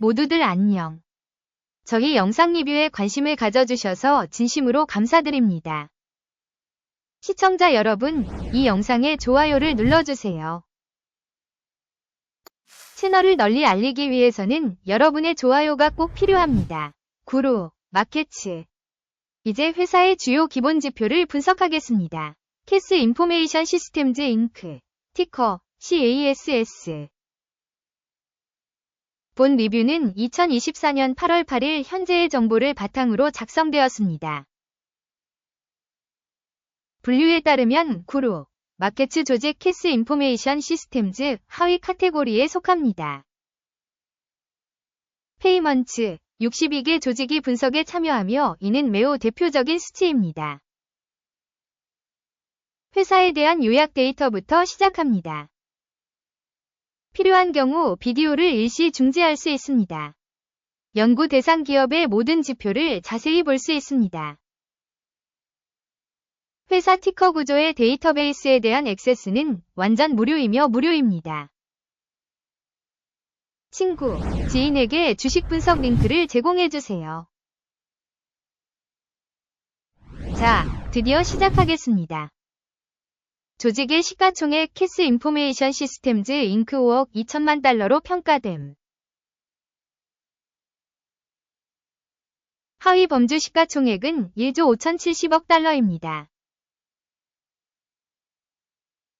모두들 안녕. 저희 영상 리뷰에 관심을 가져주셔서 진심으로 감사드립니다. 시청자 여러분, 이 영상에 좋아요를 눌러주세요. 채널을 널리 알리기 위해서는 여러분의 좋아요가 꼭 필요합니다. 구루, 마케츠. 이제 회사의 주요 기본 지표를 분석하겠습니다. 캐스 인포메이션 시스템즈 잉크, 티커, CASS. 본 리뷰는 2024년 8월 8일 현재의 정보를 바탕으로 작성되었습니다. 분류에 따르면 구루, 마케츠 조직 캐스 인포메이션 시스템즈 하위 카테고리에 속합니다. 페이먼츠 62개 조직이 분석에 참여하며 이는 매우 대표적인 수치입니다. 회사에 대한 요약 데이터부터 시작합니다. 필요한 경우 비디오를 일시 중지할 수 있습니다. 연구 대상 기업의 모든 지표를 자세히 볼 수 있습니다. 회사 티커 구조의 데이터베이스에 대한 액세스는 완전 무료이며 무료입니다. 친구, 지인에게 주식 분석 링크를 제공해주세요. 자, 드디어 시작하겠습니다. 조직의 시가총액 캐스 인포메이션 시스템즈 잉크 5억 2천만 달러로 평가됨. 하위 범주 시가총액은 1조 5,070억 달러입니다.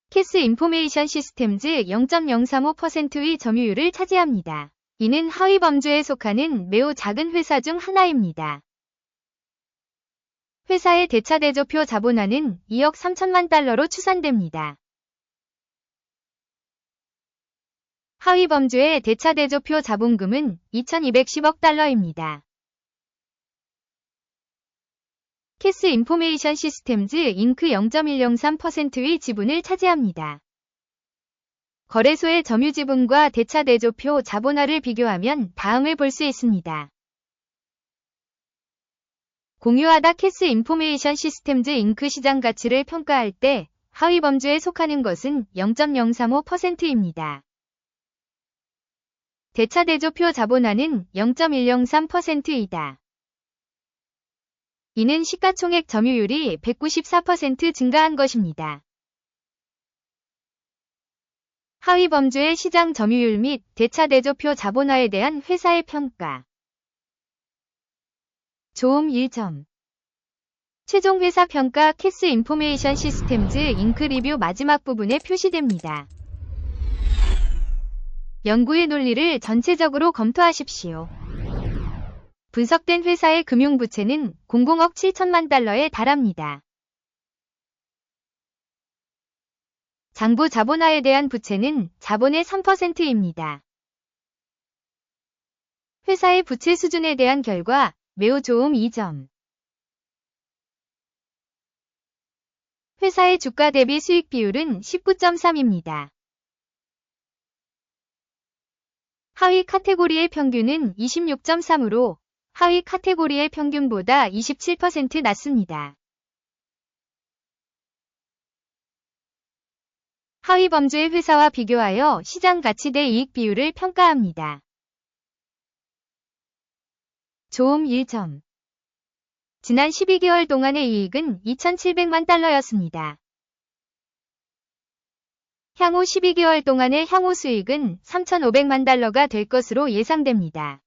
캐스 인포메이션 시스템즈 0.035%의 점유율을 차지합니다. 이는 하위 범주에 속하는 매우 작은 회사 중 하나입니다. 회사의 대차 대조표 자본화는 2억 3천만 달러로 추산됩니다. 하위 범주의 대차 대조표 자본금은 2,210억 달러입니다. 캐스 인포메이션 시스템즈 잉크 0.103%의 지분을 차지합니다. 거래소의 점유 지분과 대차 대조표 자본화를 비교하면 다음을 볼 수 있습니다. 공유하다 캐스 인포메이션 시스템즈 잉크 시장 가치를 평가할 때 하위 범주에 속하는 것은 0.035%입니다. 대차 대조표 자본화는 0.103%이다. 이는 시가총액 점유율이 194% 증가한 것입니다. 하위 범주의 시장 점유율 및 대차 대조표 자본화에 대한 회사의 평가 조음 1점 최종 회사 평가 캐스 인포메이션 시스템즈 잉크 리뷰 마지막 부분에 표시됩니다. 연구의 논리를 전체적으로 검토하십시오. 분석된 회사의 금융부채는 00억 7천만 달러에 달합니다. 장부 자본화에 대한 부채는 자본의 3%입니다. 회사의 부채 수준에 대한 결과 매우 좋음 2점. 회사의 주가 대비 수익 비율은 19.3입니다. 하위 카테고리의 평균은 26.3으로 하위 카테고리의 평균보다 27% 낮습니다. 하위 범주의 회사와 비교하여 시장 가치 대 이익 비율을 평가합니다. 조음 1점. 지난 12개월 동안의 이익은 2,700만 달러였습니다. 향후 12개월 동안의 향후 수익은 3,500만 달러가 될 것으로 예상됩니다.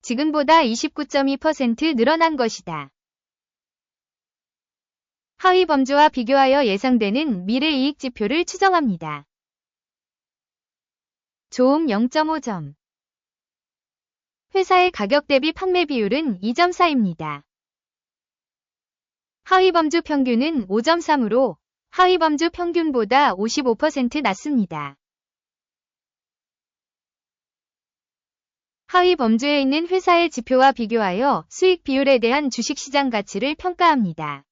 지금보다 29.2% 늘어난 것이다. 하위 범주와 비교하여 예상되는 미래 이익 지표를 추정합니다. 조음 0.5점. 회사의 가격 대비 판매 비율은 2.4입니다. 하위 범주 평균은 5.3으로 하위 범주 평균보다 55% 낮습니다. 하위 범주에 있는 회사의 지표와 비교하여 수익 비율에 대한 주식시장 가치를 평가합니다.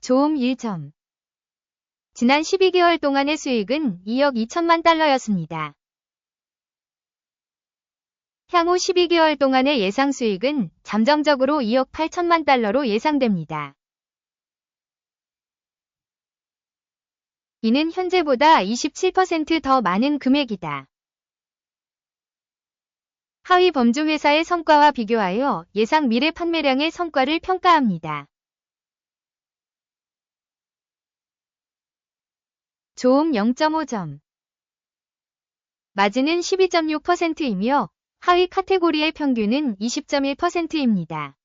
조음 1점. 지난 12개월 동안의 수익은 2억 2천만 달러였습니다. 향후 12개월 동안의 예상 수익은 잠정적으로 2억 8천만 달러로 예상됩니다. 이는 현재보다 27%더 많은 금액이다. 하위 범주 회사의 성과와 비교하여 예상 미래 판매량의 성과를 평가합니다. 좋음 0.5점 마진은 12.6%이며 하위 카테고리의 평균은 20.1%입니다.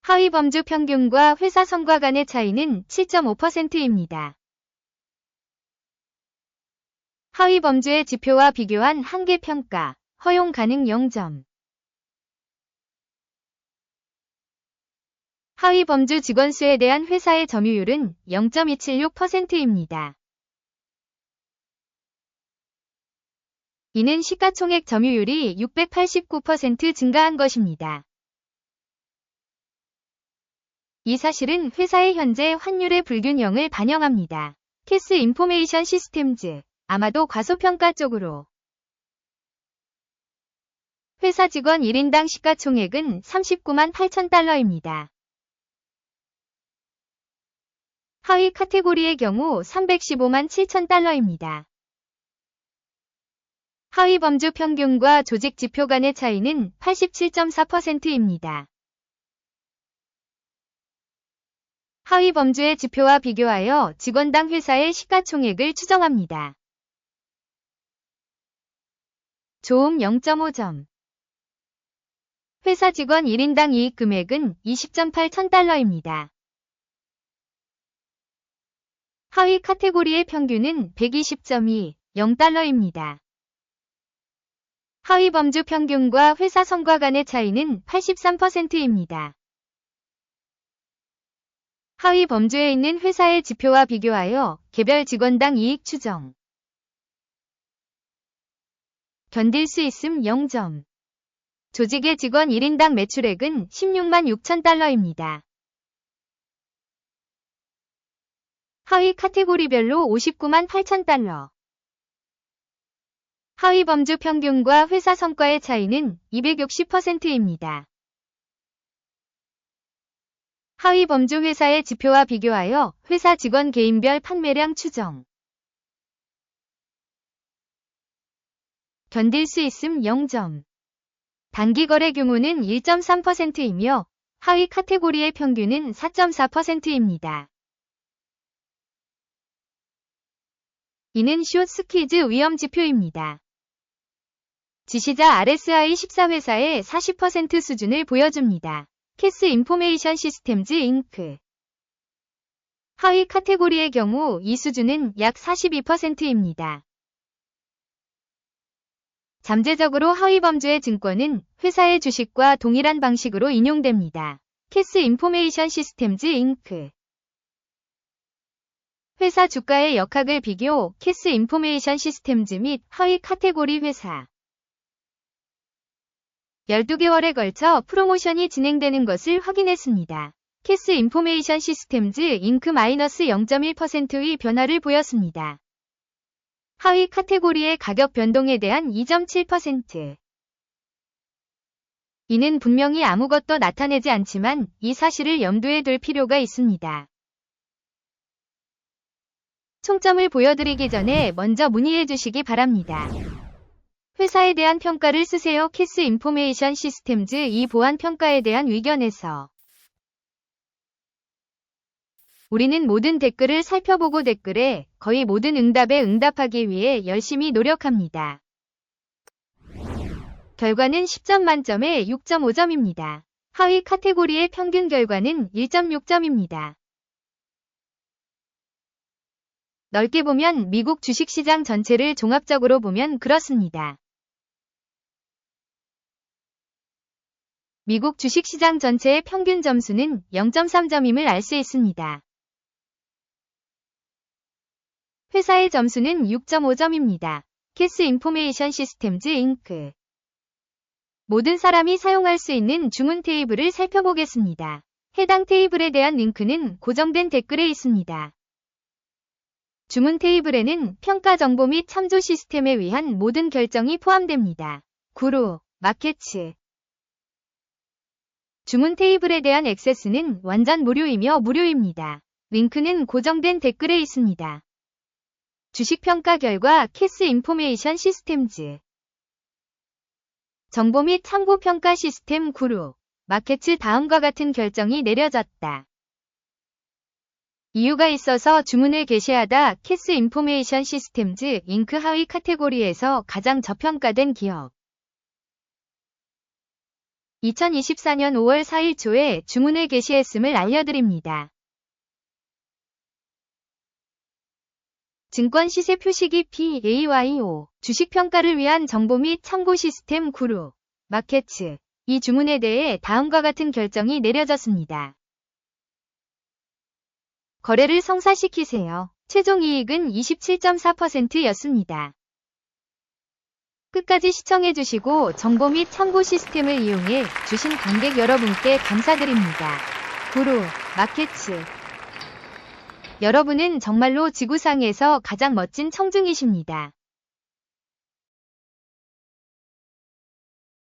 하위 범주 평균과 회사 성과 간의 차이는 7.5%입니다. 하위 범주의 지표와 비교한 한계 평가, 허용 가능 0점. 하위 범주 직원 수에 대한 회사의 점유율은 0.276%입니다. 이는 시가총액 점유율이 689% 증가한 것입니다. 이 사실은 회사의 현재 환율의 불균형을 반영합니다. 캐스 인포메이션 시스템즈 아마도 과소평가 쪽으로 회사 직원 1인당 시가총액은 39만 8천 달러입니다. 하위 카테고리의 경우 315만 7천 달러입니다. 하위 범주 평균과 조직 지표 간의 차이는 87.4%입니다. 하위 범주의 지표와 비교하여 직원당 회사의 시가총액을 추정합니다. 좋음 0.5점 회사 직원 1인당 이익 금액은 20.8천 달러입니다. 하위 카테고리의 평균은 120.2, 0달러입니다. 하위 범주 평균과 회사 성과 간의 차이는 83%입니다. 하위 범주에 있는 회사의 지표와 비교하여 개별 직원당 이익 추정. 견딜 수 있음 0점. 조직의 직원 1인당 매출액은 16만 6천 달러입니다. 하위 카테고리별로 59만 8천 달러. 하위 범주 평균과 회사 성과의 차이는 260%입니다. 하위 범주 회사의 지표와 비교하여 회사 직원 개인별 판매량 추정. 견딜 수 있음 0점. 단기 거래 규모는 1.3%이며 하위 카테고리의 평균은 4.4%입니다. 이는 숏 스퀴즈 위험 지표입니다. 지시자 RSI 14회사의 40% 수준을 보여줍니다. 캐스 인포메이션 시스템즈 잉크 하위 카테고리의 경우 이 수준은 약 42%입니다. 잠재적으로 하위 범주의 증권은 회사의 주식과 동일한 방식으로 인용됩니다. 캐스 인포메이션 시스템즈 잉크 회사 주가의 역학을 비교 캐스 인포메이션 시스템즈 및 하위 카테고리 회사 12개월에 걸쳐 프로모션이 진행되는 것을 확인했습니다. 캐스 인포메이션 시스템즈 잉크 마이너스 0.1%의 변화를 보였습니다. 하위 카테고리의 가격 변동에 대한 2.7%. 이는 분명히 아무것도 나타내지 않지만 이 사실을 염두에 둘 필요가 있습니다. 총점을 보여드리기 전에 먼저 문의해 주시기 바랍니다. 회사에 대한 평가를 쓰세요. 캐스 인포메이션 시스템즈 이 보안 평가에 대한 의견에서 우리는 모든 댓글을 살펴보고 댓글에 거의 모든 응답에 응답하기 위해 열심히 노력합니다. 결과는 10점 만점에 6.5점입니다. 하위 카테고리의 평균 결과는 1.6점입니다. 넓게 보면 미국 주식시장 전체를 종합적으로 보면 그렇습니다. 미국 주식시장 전체의 평균 점수는 0.3점임을 알 수 있습니다. 회사의 점수는 6.5점입니다. 캐스 인포메이션 시스템즈 잉크 모든 사람이 사용할 수 있는 주문 테이블을 살펴보겠습니다. 해당 테이블에 대한 링크는 고정된 댓글에 있습니다. 주문 테이블에는 평가 정보 및 참조 시스템에 위한 모든 결정이 포함됩니다. 구로, 마켓츠 주문 테이블에 대한 액세스는 완전 무료이며 무료입니다. 링크는 고정된 댓글에 있습니다. 주식평가 결과 캐스 인포메이션 시스템즈 정보 및 참고 평가 시스템 그룹 마켓츠 다음과 같은 결정이 내려졌다. 이유가 있어서 주문을 게시하다 캐스 인포메이션 시스템즈 잉크 하위 카테고리에서 가장 저평가된 기업 2024년 5월 4일 초에 주문을 게시했음을 알려드립니다. 증권 시세 표시기 PAYO 주식 평가를 위한 정보 및 참고 시스템 그룹 마켓츠 이 주문에 대해 다음과 같은 결정이 내려졌습니다. 거래를 성사시키세요. 최종 이익은 27.4%였습니다. 끝까지 시청해주시고 정보 및 참고 시스템을 이용해 주신 관객 여러분께 감사드립니다. 구루, 마켓츠. 여러분은 정말로 지구상에서 가장 멋진 청중이십니다.